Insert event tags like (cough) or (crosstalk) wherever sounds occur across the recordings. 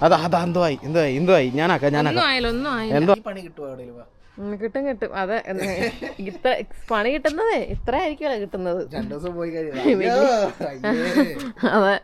അതാ അതാ എന്തുവായി? എന്തുവായി? എന്തുവായി? ഞാനാക്കാം ഞാനാക്കാം. ഒന്നും ആയില്ല ഒന്നും ആയില്ല എന്തോ? പണി കിട്ടുമോ എവിടെയെങ്കിലും വാ. ഉം, കിട്ടും കിട്ടും. അതെ ഇത്ര പണി കിട്ടുന്നതേ ഇത്ര ആയിരിക്കുമല്ലോ കിട്ടുന്നത് രണ്ടു ദിവസം പോയി കഴിഞ്ഞാൽ (laughs) അതെ.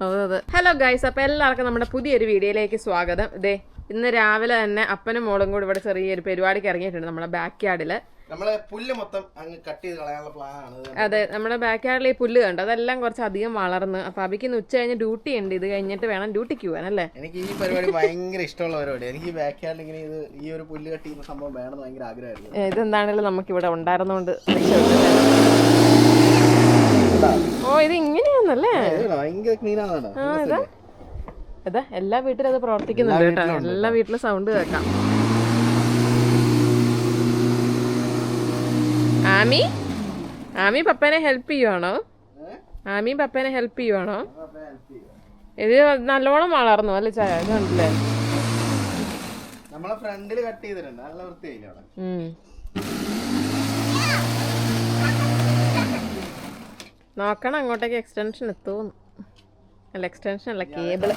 അതെ അതെ. ഹലോ ഗൈസ് അപ്പൊ എല്ലാവർക്കും നമ്മുടെ പുതിയൊരു വീഡിയോയിലേക്ക് സ്വാഗതം. ഇതേ ഇന്ന് രാവിലെ തന്നെ അപ്പനും മോളും കൂടി ഇവിടെ ചെറിയൊരു പരിപാടിക്ക് ഇറങ്ങിയിട്ടുണ്ട് നമ്മുടെ ബാക്ക് യാർഡിൽ നമ്മളെ പുല്ല് മൊത്തം അങ്ങ് കട്ട് ചെയ്ത് കളയാനുള്ള പ്ലാനാണ് അതെ നമ്മുടെ ബാക്ക് യാർഡിൽ ഈ പുല്ല് കണ്ടു? അതെല്ലാം കുറച്ച് അധികം വളർന്ന്. അപ്പൊ അബിക്ക് ഉച്ച കഴിഞ്ഞ് ഡ്യൂട്ടി ഉണ്ട്. ഇത് കഴിഞ്ഞിട്ട് വേണം ഡ്യൂട്ടിക്ക് പോകാൻ അല്ലേ? എനിക്ക് ഈ പരിപാടി ഭയങ്കര ഇഷ്ടമുള്ള പരിപാടി എനിക്ക് ഈ ബാക്ക് യാർഡിൽ ഇങ്ങനെ ഇത് ഈ ഒരു പുല്ല് കട്ട് ചെയ്യുന്ന സംഭവം വേണമെന്ന് ഭയങ്കര ആഗ്രഹമായിരുന്നു. ഇതെന്താണെങ്കിലും നമുക്ക് ഇവിടെ ഉണ്ടായിരുന്നോണ്ട് ഓ ഇത് ഇങ്ങനെയാണല്ലേ ഭയങ്കര ക്ലീൻ ആണ് എല്ലാ വീട്ടിലും അത് പ്രവർത്തിക്കുന്നുണ്ട് കേട്ടോ. എല്ലാ വീട്ടിലും സൗണ്ട് കേൾക്കാം. ആമി? ആമി പപ്പനെ ഹെൽപ്പ് ചെയ്യുവാണോ? ആമി പപ്പനെ ഹെൽപ്പ് ചെയ്യുവാണോ? ഇത് നല്ലോണം വളർന്നു അല്ലേ ചായ? ഇതുണ്ടല്ലേ നമ്മളെ ഫ്രണ്ടിൽ കട്ട് ചെയ്തിട്ടുണ്ട്. നല്ല വൃത്തിയായില്ല അവിടെ? ഉം. നോക്കണം അങ്ങോട്ടേക്ക് എക്സ്റ്റൻഷൻ എത്തുമെന്ന് അല്ല എക്സ്റ്റൻഷൻ അല്ല കേബിൾ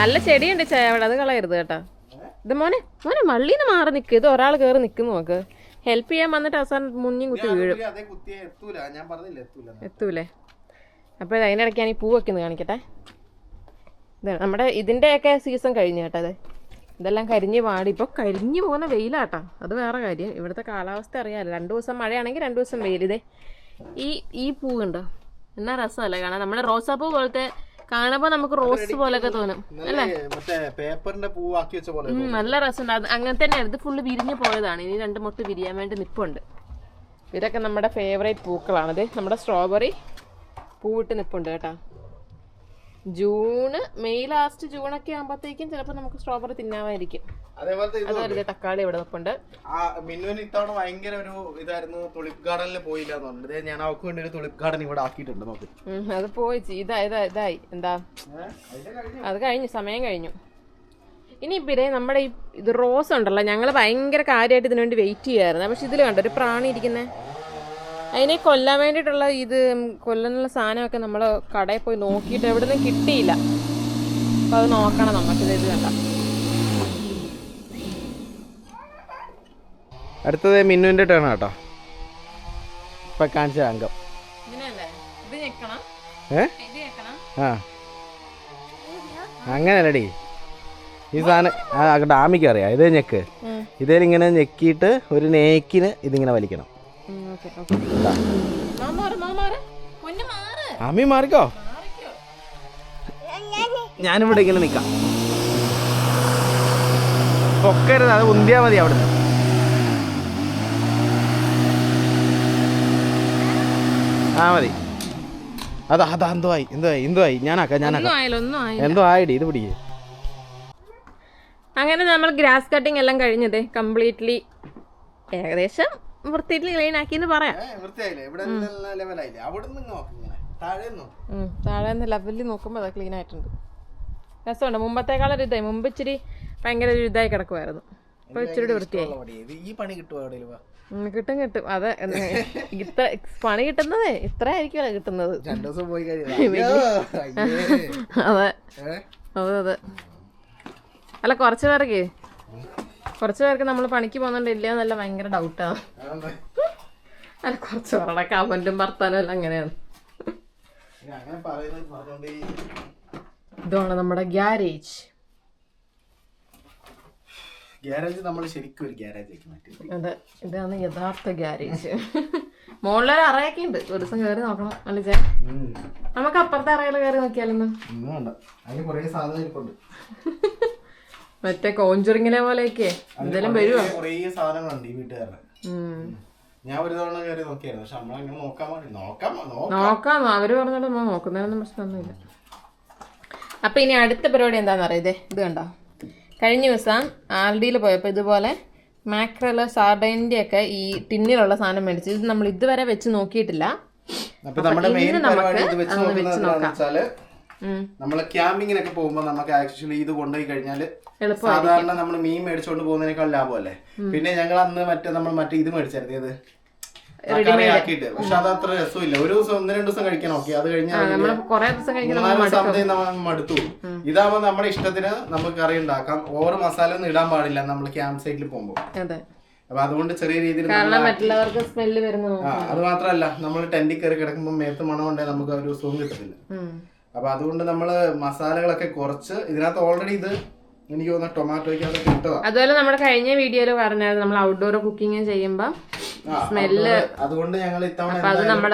നല്ല ചെടിയുണ്ട് ചായ അവിടെ. അത് കളയരുത് കേട്ടോ. ഇത് മോനെ മോനെ മള്ളീന്ന് മാറി നിൽക്കുക ഇത് ഒരാൾ കയറി നിൽക്കുന്നു നോക്ക് ഹെൽപ്പ് ചെയ്യാൻ വന്നിട്ട് അവസാനം മുഞ്ഞും കുത്തി വീഴും. എത്തൂല. അപ്പോൾ ഇത് അതിനിടയ്ക്ക് ഞാൻ ഈ പൂ വെക്കുന്നത് കാണിക്കട്ടെ. നമ്മുടെ ഇതിന്റെയൊക്കെ സീസൺ കഴിഞ്ഞു കേട്ടോ അത് ഇതെല്ലാം കരിഞ്ഞ് പാടി ഇപ്പോൾ കരിഞ്ഞു പോകുന്ന വെയിലാട്ടോ. അത് വേറെ കാര്യം. ഇവിടുത്തെ കാലാവസ്ഥ അറിയാമല്ലോ രണ്ട് ദിവസം മഴയാണെങ്കിൽ രണ്ട് ദിവസം വെയിൽ ഇതേ ഈ ഈ പൂവുണ്ടോ എന്നാ രസമല്ലേ കാണാൻ? നമ്മുടെ റോസാപ്പൂ പോലത്തെ കാണുമ്പോൾ നമുക്ക് റോസ് പോലൊക്കെ തോന്നും. അല്ലേ? മറ്റേ പേപ്പറിന്റെ പൂവാക്കി വെച്ച പോലെ നല്ല രസമുണ്ട്. അത് അങ്ങനെ തന്നെയാണ് ഇത് ഫുള്ള് വിരിഞ്ഞു പോയതാണ്. ഇനി രണ്ട് മുട്ട് വിരിയാൻ വേണ്ടി നിപ്പുണ്ട്. ഇതൊക്കെ നമ്മുടെ ഫേവറേറ്റ് പൂക്കളാണിത് നമ്മുടെ സ്ട്രോബെറി പൂവിട്ട് നിപ്പുണ്ട് കേട്ടോ. ജൂണ് മെയ് ലാസ്റ്റ് ജൂൺ ഒക്കെ ആകുമ്പോഴത്തേക്കും ചിലപ്പോൾ നമുക്ക് സ്ട്രോബെറി തിന്നാമായിരിക്കും. അതേപോലെ തക്കാളി ഇവിടെ നിൽപ്പുണ്ട് മിന്നുവിന് ഇത്തവണ ഭയങ്കര ഒരു ഇതായിരുന്നു തുളിപ്പ് ഗാർഡനിൽ പോയില്ല ഞാൻ അവർക്ക് വേണ്ടി ഒരു തുളിപ്പ് ഗാർഡൻ ഇവിടെ ആക്കിയിട്ടുണ്ട് നമുക്ക് അത് പോയി ഇതാ ഇതാ ഇതായി. എന്താ? അത് കഴിഞ്ഞു സമയം കഴിഞ്ഞു. ഇനി പിന്നെ നമ്മുടെ ഈ ഇത് റോസ് ഉണ്ടല്ലോ ഞങ്ങൾ ഭയങ്കര കാര്യമായിട്ട് ഇതിനുവേണ്ടി വെയിറ്റ് ചെയ്യായിരുന്നു പക്ഷെ ഇതിൽ കണ്ടോ ഒരു പ്രാണി ഇരിക്കുന്നത് അതിനെ കൊല്ലാൻ വേണ്ടിയിട്ടുള്ള ഇത് കൊല്ലാനുള്ള സാധനമൊക്കെ നമ്മൾ കടയിൽ പോയി നോക്കിയിട്ട് എവിടെ നിന്നും കിട്ടിയില്ല. അപ്പോൾ അത് നോക്കണം നമുക്കിത് ഇത് കണ്ട. അടുത്തത് മിന്നുവിന്റെ ടേൺ കേട്ടോ ഇപ്പൊ കാണിച്ച അംഗം. ഏ? ആ. അങ്ങനെയല്ലടി. ഈ സാധനം ഡാമിക്ക് അറിയാം. ഇതേ ഞെക്ക്. ഇതേലിങ്ങനെ ഞെക്കിയിട്ട് ഒരു നേക്കിന് ഇതിങ്ങനെ വലിക്കണം. ആമി മാറിക്കോ. ഞാനിവിടെ ഇങ്ങനെ നിൽക്കാം പൊക്കരുത് അത് ഉന്തിയാ മതി അവിടുന്ന്. ആ മതി. അതാ അതാ എന്തോ ആയി എന്തോ ആയി എന്തോ ആയി ഞാനാക്കാം ഞാനാക്കാം. ഒന്നും ആയില്ല ഒന്നും ആയില്ല. എന്തോ ആയിടി ഇത് പിടിക്കേ. അങ്ങനെ നമ്മൾ ഗ്രാസ് കട്ടിങ് എല്ലാം കഴിഞ്ഞത് കംപ്ലീറ്റ്ലി. ഏകദേശം വൃത്തിയിൽ ക്ലീൻ ആക്കി എന്ന് പറയാം വൃത്തിയായില്ലേ? ഇവിടെ ലെവലായില്ലേ അവിടെ നിന്ന് നോക്ക് ഇങ്ങനെ. താഴെ താഴെ നിന്ന് ലെവലിൽ നോക്കുമ്പോൾ അത് ക്ലീൻ ആയിട്ടുണ്ട്. രസമുണ്ട്. മുമ്പത്തേക്കാളൊരു ഇതായി. മുമ്പ് ഇച്ചിരി ഭയങ്കര ഒരു ഇതായി കിടക്കുമായിരുന്നു ഇച്ചിരി വൃത്തിയായി. കിട്ടും കിട്ടും. അതെ ഇത്ര പണി കിട്ടുന്നതേ ഇത്ര ആയിരിക്കുമല്ലോ കിട്ടുന്നത് (laughs) (laughs) അതെ. അതെ അതെ. അല്ല കൊറച്ചു പേർക്ക് കുറച്ച് പേർക്ക് നമ്മൾ പണിക്ക് പോകുന്നുണ്ട് ഇല്ല എന്നല്ല ഭയങ്കര ഡൗട്ടാണ് അല്ല കുറച്ച് പേരുടെ കമന്റും ഭർത്താനും എല്ലാം അങ്ങനെയാണ്. ഇതാണ് നമ്മുടെ ഗ്യാരേജ്. ഗ്യാരേജ് നമ്മൾ ശരിക്കും ഒരു ഗ്യാരേജ് അതെ ഇതാണ് യഥാർത്ഥ ഗ്യാരേജ്. മുകളിലൊരു അറയൊക്കെ ഉണ്ട്. ഒരു ദിവസം കയറി നോക്കണം അല്ലേ നമുക്ക് അപ്പുറത്തെ അറയിൽ കയറി നോക്കിയാലൊന്ന് ഒന്നും വേണ്ട അതിന് കുറേ സാധനം ഇരിപ്പുണ്ട് മറ്റേ കോഞ്ചുറിങ്ങിനെ പോലെയൊക്കെ. എന്തെങ്കിലും വരുമോ കുറേ സാധനങ്ങളുണ്ട് ഈ വീട്ടുകാരുടെ. ഞാൻ ഒരു തവണ കയറി നോക്കിയായിരുന്നു. പക്ഷെ നമ്മളങ്ങനെ നോക്കാൻ വേണ്ടി നോക്കാം നോക്കാം. നോക്കാം. അവർ പറഞ്ഞോളൂ നമ്മൾ നോക്കുന്നതിനൊന്നും പ്രശ്നമൊന്നുമില്ല. അപ്പൊ ഇനി അടുത്ത പരിപാടി എന്താണെന്ന് അറിയതേ ഇത് കണ്ടോ? കഴിഞ്ഞ ദിവസം ആൽഡിയിൽ പോയപ്പോൾ ഇതുപോലെ മാക്രല സാർഡൈന്റെ ഒക്കെ ഈ ടിന്നിലുള്ള സാധനം മേടിച്ചു ഇത് നമ്മൾ ഇതുവരെ വെച്ച് നോക്കിയിട്ടില്ല. ഇന്ന് നമുക്ക് വെച്ച് അതൊന്ന് നമ്മൾ ക്യാമ്പിങ്ങിനൊക്കെ പോകുമ്പോൾ നമുക്ക് ആക്ച്വലി ഇത് കൊണ്ടുപോയി കഴിഞ്ഞാൽ സാധാരണ നമ്മൾ മീൻ മേടിച്ചുകൊണ്ട് പോകുന്നതിനേക്കാൾ ലാഭമല്ലേ? പിന്നെ ഞങ്ങൾ അന്ന് മറ്റേ നമ്മൾ മറ്റേ ഇത് മേടിച്ചായിരുന്നു. ഇത് ആക്കിയിട്ട്. പക്ഷെ അത് അത്ര രസമില്ല. ഒരു ദിവസം ഒന്ന് രണ്ട് ദിവസം കഴിക്കാൻ ഓക്കെ അത് കഴിഞ്ഞാൽ നമ്മൾ നമ്മൾ മടുത്തു. ഇതാവുമ്പോ നമ്മുടെ ഇഷ്ടത്തിന് നമുക്ക് കറി ഉണ്ടാക്കാം. ഓവർ മസാല ഒന്നും ഇടാൻ പാടില്ല നമ്മൾ ക്യാമ്പ് സൈറ്റിൽ പോകുമ്പോൾ അപ്പൊ അതുകൊണ്ട് ചെറിയ രീതിയിൽ മറ്റുള്ളവർക്ക് സ്മെല്ല് വരുന്നു അത് മാത്രമല്ല നമ്മൾ ടെന്റിൽ കയറി കിടക്കുമ്പോൾ മേത്ത് മണം ഉണ്ടെങ്കിൽ നമുക്ക് ഒരു സുഖം കിട്ടത്തില്ല. അപ്പൊ അതുകൊണ്ട് നമ്മൾ മസാലകളൊക്കെ കുറച്ച് ഇതിനകത്ത് ഓൾറെഡി ഇത് എനിക്ക് തോന്നുന്ന ടൊമാറ്റോയ്ക്ക് കിട്ടുക അതുപോലെ നമ്മുടെ കഴിഞ്ഞ വീഡിയോയിൽ പറഞ്ഞായിരുന്നു നമ്മൾ ഔട്ട്ഡോർ കുക്കിംഗ് ചെയ്യുമ്പോൾ സ്മെല്ല് അതുകൊണ്ട് ഞങ്ങൾ ഇത്തവണ അത് അത് നമ്മൾ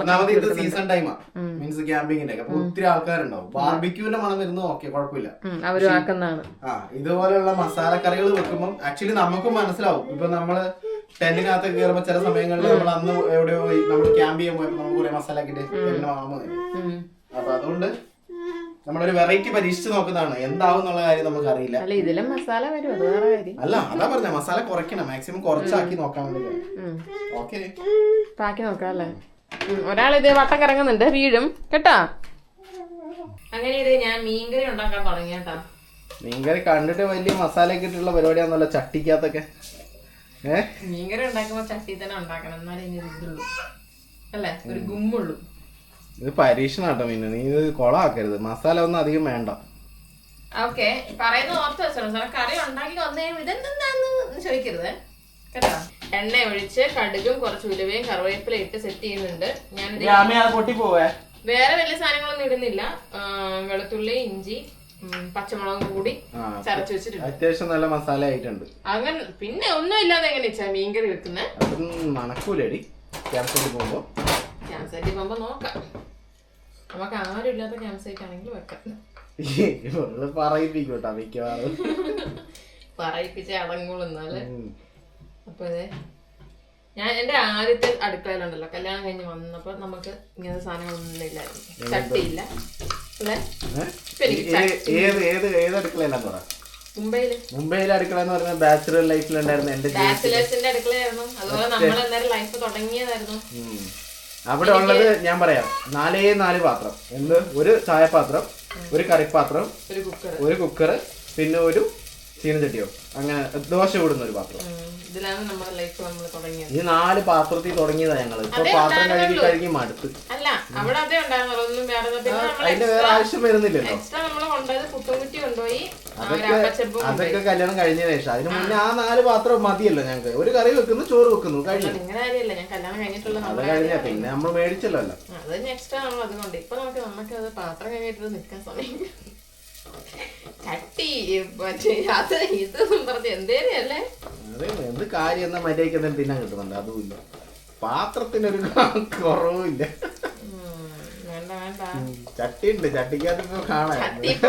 ഒന്നാമത് ഇത് സീസൺ ടൈമാ മീൻസ് ക്യാമ്പിങ്ങിന്റെ അപ്പൊ ഒത്തിരി ആൾക്കാരുണ്ടാവും. ബാർബിക്യൂവിന്റെ മണം വരുന്നത് ഓക്കെ കുഴപ്പമില്ല. അവർ ആക്കുന്നതാണ്. ആ ഇതുപോലെയുള്ള മസാലക്കറികൾ വെക്കുമ്പോൾ ആക്ച്വലി നമുക്കും മനസ്സിലാവും. ഇപ്പൊ നമ്മൾ ടെന്റിനകത്ത് കയറുമ്പോ ചില സമയങ്ങളിൽ നമ്മൾ അന്ന് എവിടെയോ പോയി നമ്മൾ ക്യാമ്പ് ചെയ്യാൻ പോയപ്പോ നമുക്ക് കുറെ മസാല ആക്കിയിട്ട് ടെന്റിന് വാങ്ങുമ്പോൾ ഉം. അപ്പൊ അതുകൊണ്ട് നമ്മളൊരു വെറൈറ്റി പരീക്ഷിച്ച് നോക്കുന്നതാണ്. എന്താവും എന്നുള്ള കാര്യം നമുക്ക് അറിയില്ല അല്ല ഇതിലും മസാല വരും. അത് വേറെ കാര്യം. അല്ല അതാ പറഞ്ഞ മസാല കുറയ്ക്കണം. മാക്സിമം കുറച്ചാക്കി നോക്കാൻ വേണ്ടി. ഓക്കെ നോക്കാം അല്ലേ? ഒരാൾ ഇത് വട്ടം കറങ്ങുന്നുണ്ട് വീഴും. കേട്ടാ? അങ്ങനെ ഇത് ഞാൻ മീൻകറി ഉണ്ടാക്കാൻ തുടങ്ങി കേട്ടാ മീൻകറി കണ്ടിട്ട് വലിയ മസാല ഒക്കെ ഇട്ടുള്ള പരിപാടിയാണല്ലോ ചട്ടിക്കകത്തൊക്കെ. ഏഹ് മീൻകറി ഉണ്ടാക്കുമ്പോ ചട്ടി തന്നെ ഉണ്ടാക്കണം. എന്നാലേ ഇനി ഇതുള്ളൂ. അല്ലേ? ഒരു ഗുമ്മുള്ളൂ. ഇത് പരീക്ഷണം കേട്ടോ പിന്നെ നീ ഇത് കൊളാക്കരുത്. മസാല ഒന്നും അധികം വേണ്ട. ഓക്കെ. പറയുന്നത് ഓർത്ത് വെച്ചോളൂ. സാറേ കറി ഉണ്ടാക്കി വന്നു ഇതെന്താന്ന് ചോദിക്കരുത്. കേട്ടോ? എണ്ണ ഒഴിച്ച് കടുകും കുറച്ച് ഉലുവയും കറിവേപ്പില ഇട്ട് സെറ്റ് ചെയ്യുന്നുണ്ട്. ഞാൻ വേറെ വലിയ സാധനങ്ങളൊന്നും ഇടുന്നില്ല. വെളുത്തുള്ളി ഇഞ്ചി പച്ചമുളകും കൂടി ചരച്ച് ചതച്ച് വെച്ചിട്ടുണ്ട്. അത്യാവശ്യം നല്ല മസാല ആയിട്ടുണ്ട്. അങ്ങനെ പിന്നെ ഒന്നും ഇല്ലാതെ എങ്ങനെ വെച്ചാ മീൻകറി വെക്കുന്നത് അതും മണക്കൂലടി. ക്യാമ്പ് പോകുമ്പോ. ക്യാമ്പ് സൈറ്റിൽ പോകുമ്പോ നോക്കാം. നമുക്ക് ആരും ഇല്ലാത്ത ക്യാമ്പ് സൈറ്റ് ആണെങ്കിൽ വെക്കാം. വെറുതെ പറയിപ്പിക്കോട്ടാ മിക്കവാറും. പറയിപ്പിച്ച അടങ്ങുള്ളൂ എന്നാൽ അപ്പൊ ഞാൻ എന്റെ ആദ്യത്തെ അടുക്കളയിലുണ്ടല്ലോ കല്യാണം കഴിഞ്ഞ് വന്നപ്പോ നമുക്ക് ഇങ്ങനത്തെ സാധനങ്ങളൊന്നും ഇല്ലായിരുന്നു. ചട്ടിയില്ല. മുംബൈയിൽ. മുംബൈയിലെ അടുക്കള എന്ന് പറഞ്ഞ ബാച്ചുലർ ലൈഫിലുണ്ടായിരുന്നു എന്റെ ബാച്ചിലേഴ്സിന്റെ അടുക്കളയായിരുന്നു. അതുപോലെ നമ്മൾ എന്തായാലും ലൈഫ് തുടങ്ങിയതായിരുന്നു. അവിടെ ഉള്ളത് ഞാൻ പറയാം. നാലേ നാല് പാത്രം. ഒന്ന് ഒരു ചായപാത്രം ഒരു കറിപ്പാത്രം ഒരു കുക്കർ ഒരു കുക്കർ പിന്നെ ഒരു ചീനച്ചട്ടിയോ. അങ്ങനെ ദോശ കൂടുന്ന ഒരു പാത്രം. ഇതിലാണ് നമ്മുടെ ലൈഫ് നമ്മൾ തുടങ്ങിയത്. ഈ നാല് പാത്രത്തിൽ തുടങ്ങിയതാ ഞങ്ങൾ. ഇപ്പൊ പാത്രം കഴുകി കഴുകി മടുത്ത്. അല്ല അവിടെ അതേ ഉണ്ടായിരുന്നുള്ളൂ ഒന്നും വേറെ ഒന്നും. നമ്മൾ അതിന്റെ വേറെ ആവശ്യം വരുന്നില്ലല്ലോ. എക്സ്ട്രാ നമ്മൾ കൊണ്ടുപോയത് പുട്ടുംകുറ്റി കൊണ്ടുപോയി. ആ, ഒരു അതൊക്കെ അതൊക്കെ കല്യാണം കഴിഞ്ഞതിന് ശേഷം. അതിന് മുന്നേ ആ നാല് പാത്രം മതിയല്ലോ ഞങ്ങൾക്ക്. ഒരു കറി വെക്കുന്നു ചോറ് വെക്കുന്നു. കഴിഞ്ഞു. അത് കഴിഞ്ഞ പിന്നെ നമ്മൾ മേടിച്ചല്ലോ അത് എക്സ്ട്രാ നമ്മൾ അതുകൊണ്ട്. ഇപ്പൊ നമുക്ക് നമുക്ക് അത് പാത്രം കഴിഞ്ഞിട്ട് നിൽക്കാൻ സമയം ചട്ടി മറ്റേ അത് ഇതൊന്നും പറഞ്ഞ് എന്തേലും അല്ലേ അതെ എന്ത് കാര്യം എന്നാ മര്യാദയ്ക്ക് എന്തെങ്കിലും തിന്നാൻ കിട്ടുന്നുണ്ട്. അതുമില്ല. പാത്രത്തിനൊരു കുറവുമില്ല. ചട്ടിയുണ്ട്. ചട്ടിക്കകത്ത് ഇപ്പൊ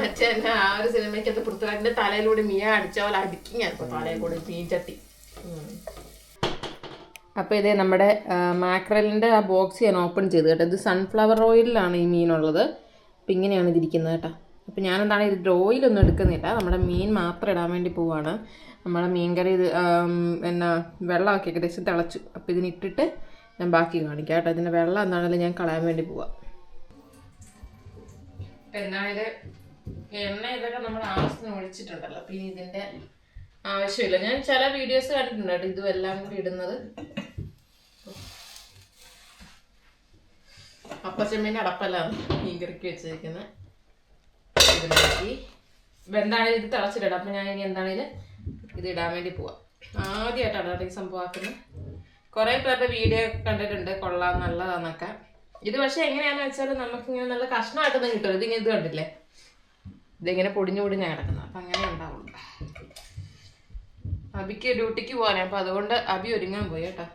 മറ്റേ ആ ഒരു സിനിമയ്ക്കകത്ത് പൃഥ്വിരാജിന്റെ തലയിലൂടെ മിയ അടിച്ച പോലെ അടിക്കുകയാണ് തലയിൽ കൂടെ മീൻ ചട്ടി. അപ്പോൾ ഇതേ നമ്മുടെ മാക്രലിന്റെ ആ ബോക്സ് ഞാൻ ഓപ്പൺ ചെയ്ത് കേട്ടോ. ഇത് സൺഫ്ലവർ ഓയിലാണ് ഈ മീനുള്ളത്. അപ്പം ഇങ്ങനെയാണ് ഇതിരിക്കുന്നത് കേട്ടോ. അപ്പോൾ ഞാൻ എന്താണ് ഇത് ഡ്രോയിലൊന്നും എടുക്കുന്നില്ല. നമ്മുടെ മീൻ മാത്രം ഇടാൻ വേണ്ടി പോവാണ്. നമ്മുടെ മീൻ കറി ഇത് എന്നാ വെള്ളമൊക്കെ ഏകദേശം തിളച്ചു. അപ്പോൾ ഇതിനിട്ടിട്ട് ഞാൻ ബാക്കി കാണിക്കാം കേട്ടോ. ഇതിന്റെ വെള്ളം എന്താണെങ്കിലും ഞാൻ കളയാൻ വേണ്ടി പോവാം. എന്നാൽ എണ്ണ ഇതൊക്കെ നമ്മൾ ആവശ്യത്തിന് ഒഴിച്ചിട്ടുണ്ടല്ലോ. പിന്നെ ഇതിന്റെ ആവശ്യമില്ല. ഞാൻ ചില വീഡിയോസ് കണ്ടിട്ടുണ്ട് കേട്ടോ ഇതും എല്ലാം കൂടി ഇടുന്നത്. അപ്പച്ചമ്മീന്റെ അടപ്പല്ലാണ് മീൻകറിക്ക് വെച്ചിരിക്കുന്നത് ഇതിലേക്ക് എന്താണ് ഇത് തിളച്ചിട്ടിടാം അപ്പം ഞാൻ ഇനി എന്താണേലും ഇത്? ഇടാൻ വേണ്ടി പോവാം. ആദ്യമായിട്ടാണ് കേട്ടോ സംഭവം ആക്കുന്നത്. കുറേ പേരുടെ വീഡിയോ കണ്ടിട്ടുണ്ട്. കൊള്ളാം നല്ലതാന്നൊക്കെ. ഇത് പക്ഷേ എങ്ങനെയാണെന്ന് വെച്ചാൽ നമുക്ക് ഇങ്ങനെ നല്ല കഷ്ണമായിട്ടൊന്നും കിട്ടും ഇതിങ്ങനെ ഇത് കണ്ടില്ലേ? ഇതിങ്ങനെ പൊടിഞ്ഞു പൊടിഞ്ഞാ കിടക്കുന്നത് അപ്പം അങ്ങനെ ഉണ്ടാവുള്ളൂ. അബിക്ക് ഡ്യൂട്ടിക്ക് പോകാനാണ് അപ്പം അതുകൊണ്ട് അബി ഒരുങ്ങാൻ പോയി കേട്ടോ.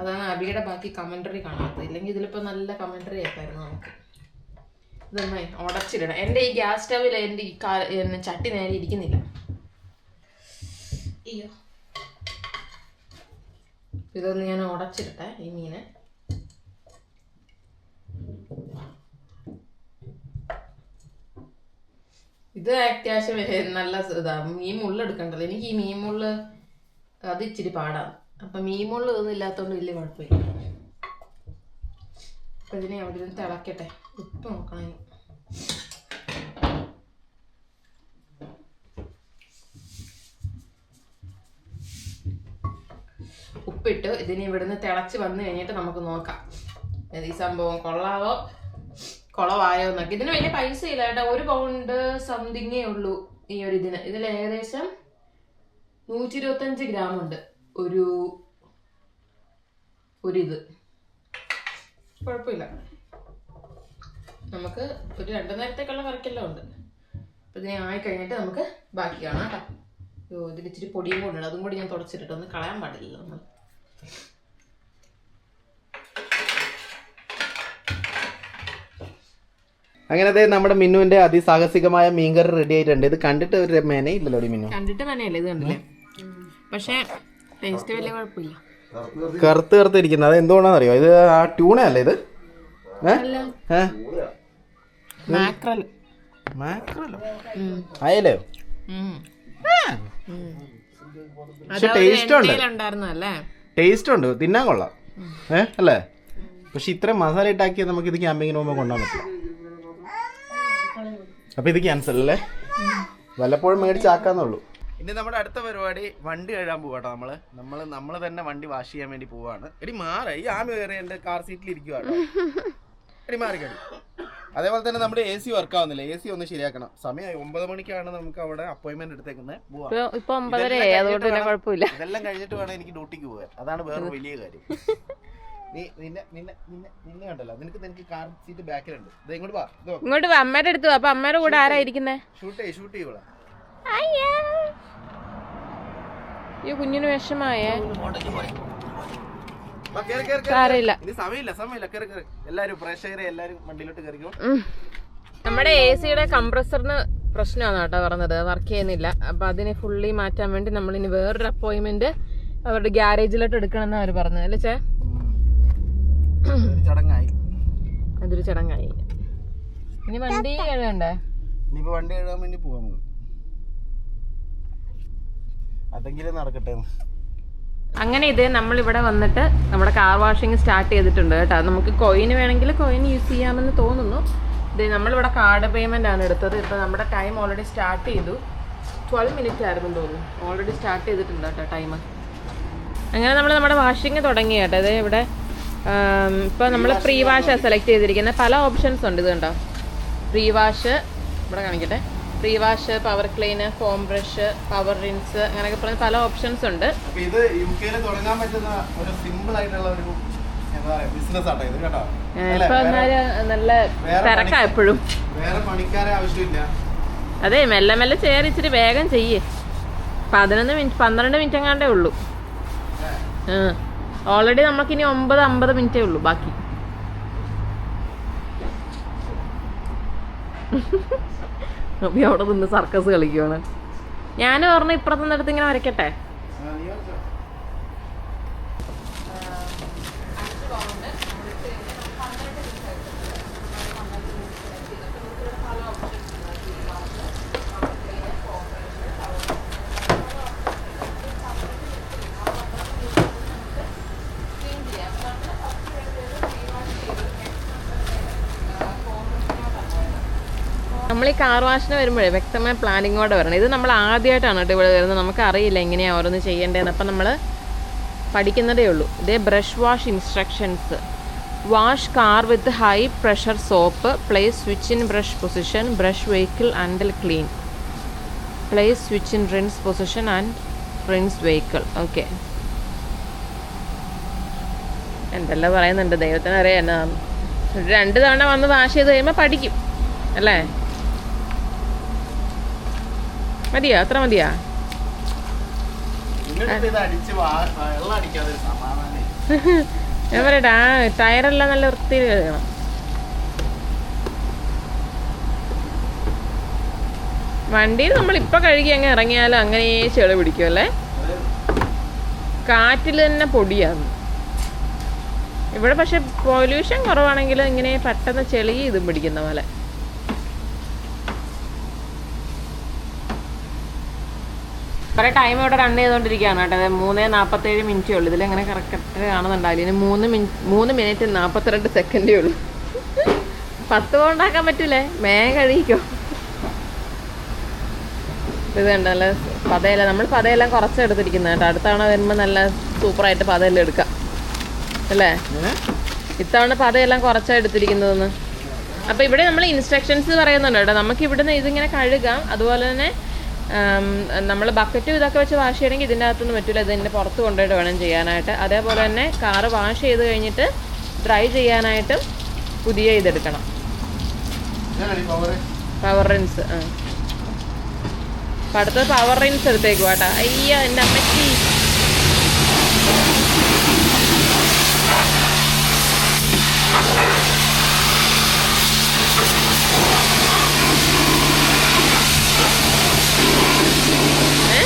അതാണ് അബിയുടെ ബാക്കി കമൻട്രി കാണാത്തത്. ഇല്ലെങ്കിൽ ഇതിലിപ്പോൾ നല്ല കമൻട്രി ആയിരുന്നു നമുക്ക്. ഉടച്ചിടണം. എന്റെ ഈ ഗ്യാസ് സ്റ്റവിൽ എന്റെ ഈ കാ ചട്ടി നേരെ ഇരിക്കുന്നില്ല. അയ്യോ ഇതൊന്ന് ഞാൻ ഉടച്ചിടട്ടെ ഈ മീന്. ഇത് അത്യാവശ്യം നല്ല ഇതാ മീൻ മുള്ളെടുക്കണ്ടല്ലോ എനിക്ക് ഈ മീൻ മുള്ള് അത് ഇച്ചിരി പാടാണ്. അപ്പം മീൻ മുള്ള് ഒന്നും ഇല്ലാത്തതുകൊണ്ട് വലിയ കുഴപ്പമില്ല. അപ്പം ഇതിനെ അവിടെ നിന്ന് തിളക്കട്ടെ. ഉപ്പ് നോക്കണം ഉപ്പിട്ട് ഇതിന് ഇവിടുന്ന് തിളച്ച് വന്നു കഴിഞ്ഞിട്ട് നമുക്ക് നോക്കാം. ഈ സംഭവം കൊള്ളാവോ? കുളവായോ എന്നൊക്കെ. ഇതിന് വലിയ പൈസ ഇല്ല കേട്ടോ. ഒരു പൗണ്ട് സംതിങ്ങേ ഉള്ളൂ ഈ ഒരു ഇതിന്. ഇതിൽ ഏകദേശം നൂറ്റി ഇരുപത്തഞ്ച് ഗ്രാം ഉണ്ട്. ഒരു ഒരു ഇത് കുഴപ്പമില്ല. നമുക്ക് ഒരു രണ്ടു നേരത്തേക്കുള്ള കറിക്കെല്ലാം ഉണ്ട്. അപ്പൊ ഇതിനെ ആയി കഴിഞ്ഞിട്ട് നമുക്ക് ബാക്കി കാണാം കേട്ടോ. അയ്യോ ഇതിൽ ഇച്ചിരി പൊടിയും കൂടെ ഉണ്ട്. അതും കൂടി ഞാൻ തുടച്ചിട്ടിട്ട് ഒന്ന് കളയാൻ പാടില്ല നമ്മൾ അങ്ങനെ ദേ നമ്മുടെ മിന്നുവിന്റെ അതിസാഹസികമായ മീൻകറി റെഡി ആയിട്ടുണ്ട്. ഇത് കണ്ടിട്ട് ഒരു മെനയില്ലല്ലോ ഇല്ലല്ലോ മിന്നു? കണ്ടിട്ട് തന്നെയല്ലേ ഇത് കണ്ടില്ലേ? പക്ഷേ ടേസ്റ്റ് വലിയ കുഴപ്പമില്ല. കറുത്ത് കറുത്ത് ഇരിക്കുന്നത്. അത് എന്തുകൊണ്ടാണെന്ന് അറിയോ ഇത് ആ ട്യൂണ അല്ലേ. ഇത്? അയലോ പക്ഷെ അത് ടേസ്റ്റ് ഉണ്ട്. ടേസ്റ്റ് ഉണ്ട്. തിന്നാൻ കൊള്ളാം. ഏ? അല്ലേ? പക്ഷെ ഇത്രയും മസാല ഇട്ടാക്കിയാൽ നമുക്ക് ഇത് ക്യാമ്പിങ്ങിന് പോകുമ്പോൾ കൊണ്ടുപോകാൻ പറ്റില്ല. അപ്പൊ ഇത് ക്യാൻസൽ അല്ലേ? വല്ലപ്പോഴും മേടിച്ചാക്കാന്നുള്ളൂ ഇനി നമ്മുടെ അടുത്ത പരിപാടി വണ്ടി കഴുകാൻ പോവാട്ടോ നമ്മൾ. നമ്മൾ നമ്മൾ തന്നെ വണ്ടി വാഷ് ചെയ്യാൻ വേണ്ടി പോവാണ്. എടി മാറ ഈ ആമി കയറി എന്റെ കാർ സീറ്റിൽ ഇരിക്കുവാട്ടോ എടി മാറിക്കടി അതേപോലെ തന്നെ നമ്മുടെ എ സി വർക്ക് ആവുന്നില്ല എ സി ഒന്ന് ശരിയാക്കണം. സമയം ഒമ്പത് മണിക്കാണ് നമുക്ക് അവിടെ അപ്പോയിന്റ്മെന്റ് എടുത്തേക്കുന്നത് ഇപ്പൊ അതുകൊണ്ട് പിന്നെ കുഴപ്പമില്ല. ഇതെല്ലാം കഴിഞ്ഞിട്ട് വേണം എനിക്ക് ഡ്യൂട്ടിക്ക് പോകാൻ. അതാണ് വേറെ വലിയ കാര്യം. നീ നിന്നെ നിന്നെ നിന്നെ നിന്നെ കണ്ടല്ലോ. നിനക്ക് നിനക്ക് കാർ സീറ്റ് ബാക്കിലുണ്ട് ഇങ്ങോട്ട് വാ. ഇത്. ഇങ്ങോട്ട് വാ. അമ്മയുടെ അടുത്ത് അപ്പൊ അമ്മയുടെ കൂടെ ആരാ ഇരിക്കുന്നേ ഷൂട്ട് ചെയ്യ. ഷൂട്ട് ചെയ്യോളാം ഈ കുഞ്ഞിന് വിഷമായേ. സാരമില്ല. സമയമില്ല സമയമില്ല. കയറി കയറി എല്ലാരും പ്രേക്ഷകരെ എല്ലാരും വണ്ടിയിലോട്ട് കയറിക്കോ. നമ്മുടെ എ സിയുടെ കംപ്രസറിന് പ്രശ്നമാണ് കേട്ടോ പറഞ്ഞത്. വർക്ക് ചെയ്യുന്നില്ല. അപ്പൊ അതിനെ ഫുള്ളി മാറ്റാൻ വേണ്ടി നമ്മൾ ഇനി വേറൊരു അപ്പോയിന്റ്മെന്റ് അവരുടെ ഗ്യാരേജിലോട്ട് എടുക്കണമെന്ന് അവർ പറഞ്ഞത്. അല്ലേ ചേ? ചടങ്ങായി. അതൊരു ചടങ്ങായി. ഇനി വണ്ടി കഴുകണ്ടേ? ഇനിയിപ്പോ വണ്ടി കഴുകാൻ വേണ്ടി പോവാം അതെങ്കിലും നടക്കട്ടെ. അങ്ങനെ ഇത് നമ്മൾ ഇവിടെ വന്നിട്ട് നമ്മുടെ കാർ വാഷിംഗ് സ്റ്റാർട്ട് ചെയ്തിട്ടുണ്ട് കേട്ടോ. നമുക്ക് കോയിന് വേണമെങ്കിൽ കോയിൻ യൂസ് ചെയ്യാമെന്ന് തോന്നുന്നു. ഇത് നമ്മളിവിടെ കാർഡ് പേയ്മെന്റ് ആണ് എടുത്തത്. ഇപ്പോൾ നമ്മുടെ ടൈം ഓൾറെഡി സ്റ്റാർട്ട് ചെയ്തു. ട്വൽവ് മിനിറ്റ് ആയിരുന്നു തോന്നുന്നു. ഓൾറെഡി സ്റ്റാർട്ട് ചെയ്തിട്ടുണ്ട് കേട്ടോ ടൈം അങ്ങനെ നമ്മൾ നമ്മുടെ വാഷിംഗ് തുടങ്ങി കേട്ടോ. ഇത് ഇവിടെ ഇപ്പോൾ നമ്മൾ പ്രീ വാഷാണ് സെലക്ട് ചെയ്തിരിക്കുന്നത് പല ഓപ്ഷൻസ് ഉണ്ട് ഇത് കണ്ടോ? പ്രീ വാഷ് ഇവിടെ കാണിക്കട്ടെ. Pre wash power clean foam brush power rinse അങ്ങനെയൊക്കെ പറഞ്ഞ പല ഓപ്ഷൻസ് ഉണ്ട്. ഇത് യു കെയിൽ തുടങ്ങാൻ പറ്റുന്ന ഒരു സിമ്പിൾ ആയിട്ടുള്ള ഒരു ബിസിനസ് ആട്ടോ ഇത് കേട്ടോ? ഇപ്പൊ നല്ല തിരക്കാ എപ്പോഴും. വേറെ പണിക്കാരെ ആവശ്യമില്ല. അതെ മെല്ലെ മെല്ലെ ചേർ ഇച്ചിരി വേഗം ചെയ്യേ. പതിനൊന്ന് മിനിറ്റ് പന്ത്രണ്ട് മിനിറ്റ് എങ്ങാണ്ടേ ഉള്ളൂ ഓൾറെഡി നമുക്കിനി ഒമ്പത് അമ്പത് മിനിറ്റേ ഉള്ളൂ ബാക്കി. അപ്പൊ അവിടെ നിന്ന് സർക്കസ് കളിക്കുവാണ്. ഞാൻ പറഞ്ഞു ഇപ്പുറത്തുനിന്നെടുത്ത് ഇങ്ങനെ വരയ്ക്കട്ടെ? നമ്മൾ ഈ കാർ വാഷിന് വരുമ്പോഴേ വ്യക്തമായ പ്ലാനിങ്ങോടെ വരണം. ഇത് നമ്മൾ ആദ്യമായിട്ടാണ് കേട്ടോ ഇവിടെ വരുന്നത്. നമുക്ക് അറിയില്ല എങ്ങനെയാണ് ഓരോന്ന് ചെയ്യേണ്ടതെന്ന്. അപ്പം നമ്മൾ പഠിക്കുന്നതേ ഉള്ളൂ. ഇതേ brush wash instructions wash car with high pressure soap place switch in brush position brush vehicle ആൻഡിൽ clean place switch in rinse position and rinse vehicle okay എന്തെല്ലാം പറയുന്നുണ്ട്. ദൈവത്തിനറിയാം. രണ്ട് തവണ വന്ന് വാഷ് ചെയ്ത് കഴിയുമ്പോൾ പഠിക്കും. അല്ലേ? മതിയോ? അത്ര മതിയാ. (laughs) ഞാൻ പറയട്ടെ ആ ടയറെല്ലാം നല്ല വൃത്തിയിൽ കഴുകണം. വണ്ടിയിൽ നമ്മൾ ഇപ്പൊ കഴുകി അങ്ങ് ഇറങ്ങിയാലും അങ്ങനെ ചെളി പിടിക്കും അല്ലേ? കാറ്റിൽ തന്നെ പൊടിയാകും ഇവിടെ പക്ഷെ പൊല്യൂഷൻ കുറവാണെങ്കിൽ ഇങ്ങനെ പെട്ടെന്ന് ചെളി ഇതും പിടിക്കുന്ന പോലെ. കുറെ ടൈം ഇവിടെ റൺ ചെയ്തുകൊണ്ടിരിക്കുകയാണ് കേട്ടോ. മൂന്ന് നാൽപ്പത്തേഴ് മിനിറ്റേ ഉള്ളൂ. ഇതിൽ എങ്ങനെ കറക്റ്റ് കാണുന്നുണ്ടാവില്ല. ഇനി മൂന്ന് മിനിറ്റ് മൂന്ന് മിനിറ്റ് നാൽപ്പത്തിരണ്ട് സെക്കൻഡേ ഉള്ളൂ. പത്ത് കൊണ്ടാക്കാൻ പറ്റില്ലേ മേ കഴിക്കോ? ഇത് കണ്ടോ? നല്ല പതയില നമ്മൾ പതയെല്ലാം കുറച്ച് എടുത്തിരിക്കുന്നത് കേട്ടോ. അടുത്ത തവണ വരുമ്പോൾ നല്ല സൂപ്പറായിട്ട് പതയെല്ലാം എടുക്കാം. അല്ലേ? ഇത്തവണ പതയെല്ലാം കുറച്ചാണ് എടുത്തിരിക്കുന്നതെന്ന്. അപ്പോൾ ഇവിടെ നമ്മൾ ഇൻസ്ട്രക്ഷൻസ് പറയുന്നുണ്ട് കേട്ടോ. നമുക്ക് ഇവിടുന്ന് ഇതിങ്ങനെ കഴുകാം. അതുപോലെ തന്നെ നമ്മൾ ബക്കറ്റും ഇതൊക്കെ വെച്ച് വാഷ് ചെയ്യണമെങ്കിൽ ഇതിന്റെ അകത്തൊന്നും പറ്റില്ല ഇതിന്റെ പുറത്ത് കൊണ്ടുപോയിട്ട് വേണം ചെയ്യാനായിട്ട്. അതേപോലെ തന്നെ കാറ് വാഷ് ചെയ്ത് കഴിഞ്ഞിട്ട് ഡ്രൈ ചെയ്യാനായിട്ടും പുതിയ ഇതെടുക്കണം. പവർ റിൻസ് ആ അപ്പം അടുത്തത് പവർ റിൻസ് എടുത്തേക്കുവാട്ടാ. അയ്യ എന്റെ അമ്മച്ചി ഏ?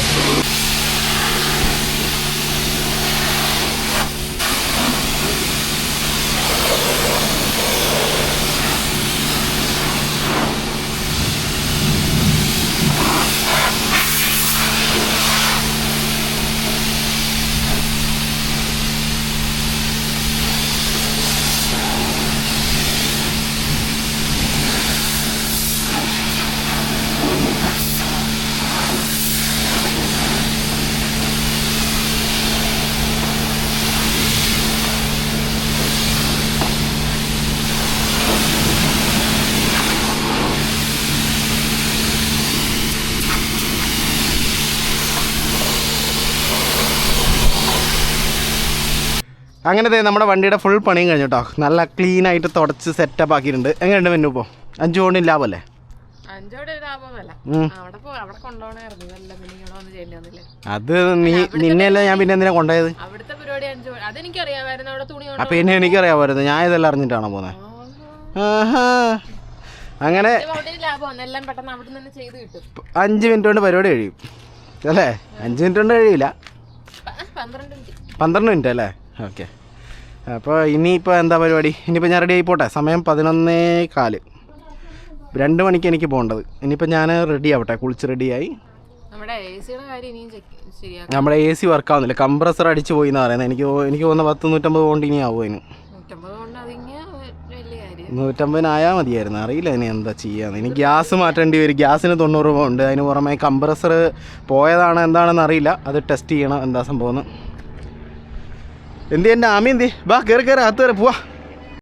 അങ്ങനെ ദേ നമ്മുടെ വണ്ടിയുടെ ഫുൾ പണിയും കഴിഞ്ഞു കേട്ടോ നല്ല ക്ലീൻ ആയിട്ട് തുടച്ച് സെറ്റപ്പ് ആക്കിയിട്ടുണ്ട്. എങ്ങനെയുണ്ട് മെന്നു ഇപ്പോൾ അഞ്ചു കൊണ്ടും ലാഭമല്ലേ അത് നീ നിന്നെയല്ല ഞാൻ പിന്നെ എന്തിനാ കൊണ്ടുപോയത്? അപ്പൊ എന്നെ എനിക്കറിയാമായിരുന്നു. ഞാൻ ഇതെല്ലാം അറിഞ്ഞിട്ടാണോ പോന്നെ? അങ്ങനെ അഞ്ച് മിനിറ്റ് കൊണ്ട് പരിപാടി കഴിയും. അല്ലേ? അഞ്ച് മിനിറ്റ് കൊണ്ട് കഴിയില്ല. പന്ത്രണ്ട് മിനിറ്റ് അല്ലേ? ഓക്കെ. അപ്പോൾ ഇനിയിപ്പോൾ എന്താ പരിപാടി? ഇനിയിപ്പോൾ ഞാൻ റെഡി ആയി പോട്ടെ സമയം പതിനൊന്നേ കാൽ രണ്ട് മണിക്ക് എനിക്ക് പോകേണ്ടത്. ഇനിയിപ്പോൾ ഞാൻ റെഡി ആവട്ടെ. കുളിച്ച് റെഡിയായി നമ്മുടെ എ സി കാര്യം ആവുന്നില്ല. കംപ്രസർ അടിച്ച് പോയി എന്ന് പറയുന്നത്. എനിക്ക് എനിക്ക് തോന്നുന്ന പത്ത് നൂറ്റമ്പത് കൊണ്ട് ഇനി ആവും അതിന്. നൂറ്റമ്പതിനായാൽ മതിയായിരുന്നു. അറിയില്ല ഇനി എന്താ ചെയ്യാന്ന്. ഇനി ഗ്യാസ് മാറ്റേണ്ടി വരും. ഗ്യാസിന് തൊണ്ണൂറ് രൂപ ഉണ്ട്. അതിന് പുറമെ കംപ്രസർ പോയതാണ് എന്താണെന്ന് അറിയില്ല. അത് ടെസ്റ്റ് ചെയ്യണം. എന്താ സംഭവം എന്ത് എന്റെ ആമി എന്തി വാ കയറി കയറി അകത്ത് വരെ പോവാ.